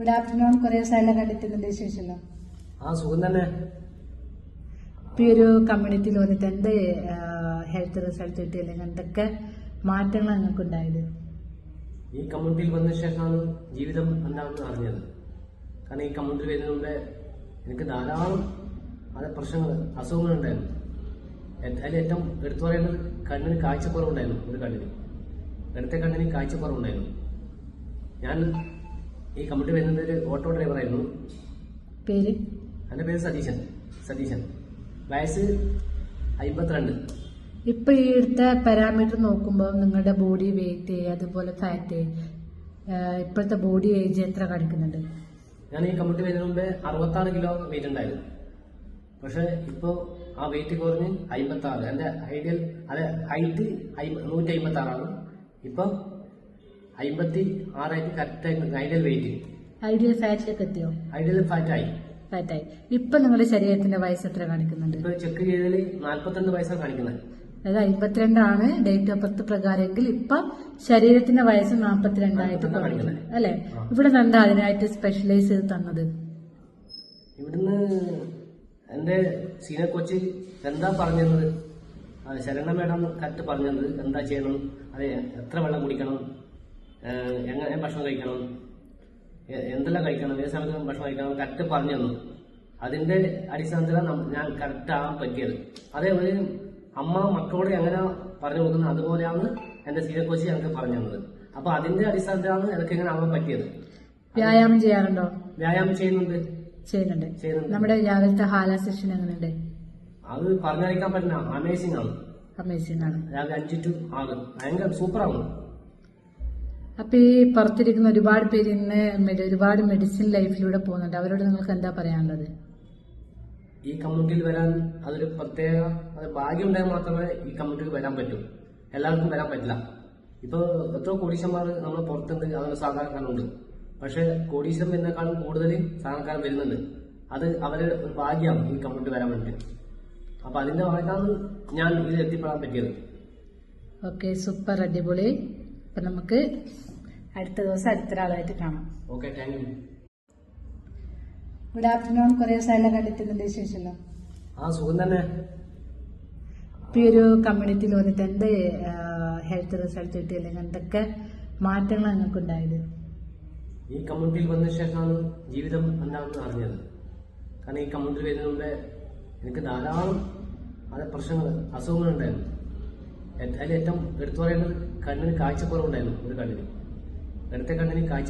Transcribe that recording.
Good afternoon കുറേ ദിവസമായല്ലോ കണ്ടിട്ടുണ്ട് വിശേഷമല്ലോ ആ സുഖം തന്നെ. ഇപ്പൊ ഒരു കമ്മ്യൂണിറ്റിയിൽ വന്നിട്ട് എന്ത് ഹെൽത്ത് റിസൾട്ട് കിട്ടി അല്ലെങ്കിൽ എന്തൊക്കെ മാറ്റങ്ങൾ നിങ്ങൾക്ക് ഉണ്ടായത് ഈ കമ്മ്യൂണിറ്റിയിൽ വന്ന ശേഷമാണ് ജീവിതം എന്താണെന്ന് അറിഞ്ഞത്. കാരണം ഈ കമ്മ്യൂണിറ്റിയിൽ വരുന്നതിന് മുമ്പേ എനിക്ക് ധാരാളം അത് പ്രശ്നങ്ങൾ അസുഖങ്ങളുണ്ടായിരുന്നു ഉണ്ടായിരുന്നു. അതിൽ ഏറ്റവും എടുത്തു പറയേണ്ടത് കണ്ണിന് കാഴ്ചക്കുറവുണ്ടായിരുന്നു ഒരു കണ്ണിന്. ഇടത്തെ കണ്ണിന് കാഴ്ചക്കുറവുണ്ടായിരുന്നു. ഞാൻ ഈ കമ്മ്യൂണിറ്റി വരുന്നത് ഒരു ഓട്ടോ ഡ്രൈവർ ആയിരുന്നു. പേര്? എന്റെ പേര് സതീശൻ. സതീശൻ. വയസ്സ് അമ്പത്തിരണ്ട് ഇപ്പൊ ഈ എടുത്ത പാരാമീറ്റർ നോക്കുമ്പോൾ നിങ്ങളുടെ ബോഡി വെയിറ്റ് അതുപോലെ ഫാറ്റ് ഇപ്പോഴത്തെ ബോഡി ഏജ് എത്ര കാണിക്കുന്നുണ്ട്? ഞാൻ ഈ കമ്മ്യൂണിറ്റി വരുന്നതിന് മുമ്പേ അറുപത്താറ് കിലോ വെയിറ്റ് ഉണ്ടായിരുന്നു. പക്ഷെ ഇപ്പോ ആ വെയിറ്റ് കുറഞ്ഞ് അമ്പത്താറ് എന്റെ എന്റെ ഐഡിയൽ അതെ ഹൈറ്റ് നൂറ്റി അമ്പത്തി ആറാണ് ഇപ്പൊ അമ്പത്തി ആറായിട്ട് കറക്റ്റ് ഐഡിയൽ വെയിറ്റ് ഐഡിയൽ ഫാറ്റിലേക്ക് എത്തിയോ? ഐഡിയൽ ഫാറ്റ് ആയി. ഫാറ്റായി ഇപ്പൊ നിങ്ങളുടെ ശരീരത്തിന്റെ വയസ്സ് എത്ര കാണിക്കുന്നുണ്ട്? ഇപ്പൊ ചെക്ക് ചെയ്തതിൽ നാല്പത്തിരണ്ട് വയസ്സാണ് കാണിക്കുന്നത്. അതായത് അമ്പത്തിരണ്ടാണ് ഡേറ്റ് ഓഫ് ബർത്ത് പ്രകാരമെങ്കിൽ ഇപ്പൊ ശരീരത്തിന്റെ വയസ്സ് നാൽപ്പത്തിരണ്ടായിട്ട് കാണിക്കുന്നത്. അല്ലെ? ഇവിടെ എന്താ അതിനായിട്ട് സ്പെഷ്യലൈസ് ചെയ്ത് തന്നത്? ഇവിടുന്ന് എന്റെ സീനിയർ കോച്ച് എന്താ പറഞ്ഞത് ശരണ മേഡം കറക്റ്റ് പറഞ്ഞത് എന്താ ചെയ്യണം? അതെ എത്ര വെള്ളം കുടിക്കണം? എങ്ങനെ ഭക്ഷണം കഴിക്കണം? എന്തെല്ലാം കഴിക്കണം? ഏത് സമയത്ത് ഭക്ഷണം കഴിക്കണം? കറക്റ്റ് പറഞ്ഞു തന്നു. അതിന്റെ അടിസ്ഥാനത്തിലാണ് ഞാൻ കറക്റ്റ് ആകാൻ പറ്റിയത്. അതേപോലെ അമ്മ മക്കളോട് എങ്ങനെ പറഞ്ഞു കൊടുക്കുന്നത് അതുപോലെയാണ് എന്റെ സീനിയർ കോച്ച് ഞങ്ങൾക്ക് പറഞ്ഞു തന്നത്. അപ്പൊ അതിന്റെ അടിസ്ഥാനത്തിലാണ് എനിക്ക് എങ്ങനെ ആവാൻ പറ്റിയത്. വ്യായാമം ചെയ്യാറുണ്ടോ? വ്യായാമം ചെയ്യുന്നുണ്ട്. ചെയ്യുന്നുണ്ട്. നമ്മുടെ രാവിലത്തെ ഹാല സെഷൻ എങ്ങനെയുണ്ട്? അത് പറഞ്ഞറിയിക്കാൻ പറ്റില്ല അമേസിംഗ് ആണ്. അമേസിംഗ് ആണ്. രാവിലെ അഞ്ച് ടു ആറ്. ഭയങ്കര സൂപ്പർ സൂപ്പറാണ് അപ്പൊ ഈ പുറത്തിരിക്കുന്ന ഒരുപാട് പേര് ഇന്ന് ഒരുപാട് മെഡിസിൻ ലൈഫിലൂടെ പോകുന്നുണ്ട്. അവരോട് നിങ്ങൾക്ക് എന്താ പറയാനുള്ളത്? ഈ കമ്മ്യൂണിറ്റിയിൽ വരാൻ അതൊരു പ്രത്യേക അത് ഭാഗ്യം ഉണ്ടായാൽ മാത്രമേ ഈ കമ്മ്യൂണിറ്റിക്ക് വരാൻ പറ്റൂ. എല്ലാവർക്കും വരാൻ പറ്റില്ല. ഇപ്പൊ എത്ര കോടീശ്വന്മാർ നമ്മൾ പുറത്തുണ്ട്. അതൊരു സാധാരണക്കാരുണ്ട് പക്ഷെ കോടീശ്വരം എന്നേക്കാളും കൂടുതൽ സാധാരണക്കാർ വരുന്നുണ്ട്. അത് അവരെ ഒരു ഭാഗ്യമാണ് ഈ കമ്മ്യൂണിറ്റി വരാൻ വേണ്ടി അപ്പൊ അതിന്റെ ഭാഗത്താണ് ഞാൻ ഇതിൽ എത്തിപ്പെടാൻ പറ്റിയത്. ഓക്കെ സൂപ്പർ അടിപൊളി. അപ്പൊ നമുക്ക് അടുത്ത ദിവസം അടുത്ത ഒരാളായിട്ട് കാണാം. Okay thank you good afternoon courier ദിവസമായല്ലോ കണ്ടിട്ടുണ്ട് വിശേഷമല്ലോ? ആ സുഖം തന്നെ. ഇപ്പൊ ഒരു കമ്മ്യൂണിറ്റിയിൽ വന്നിട്ട് എന്ത് ഹെൽത്ത് റിസൾട്ട് കിട്ടി അല്ലെങ്കിൽ എന്തൊക്കെ മാറ്റങ്ങൾ നിങ്ങൾക്ക് ഉണ്ടായത് ഈ കമ്മ്യൂണിറ്റിയിൽ വന്ന ശേഷമാണ് ജീവിതം എന്താണെന്ന് അറിഞ്ഞത്. കാരണം ഈ കമ്മ്യൂണിറ്റിയിൽ വരുന്ന മുമ്പേ എനിക്ക് ധാരാളം അത് പ്രശ്നങ്ങൾ അസുഖങ്ങളുണ്ടായിരുന്നു ഉണ്ടായിരുന്നു. അതിൽ ഏറ്റവും എടുത്തു പറയേണ്ടത് കണ്ണിന് കാഴ്ചക്കുറവുണ്ടായിരുന്നു ഒരു കണ്ണിന്. ഇടത്തെ കണ്ണിന് കാഴ്ച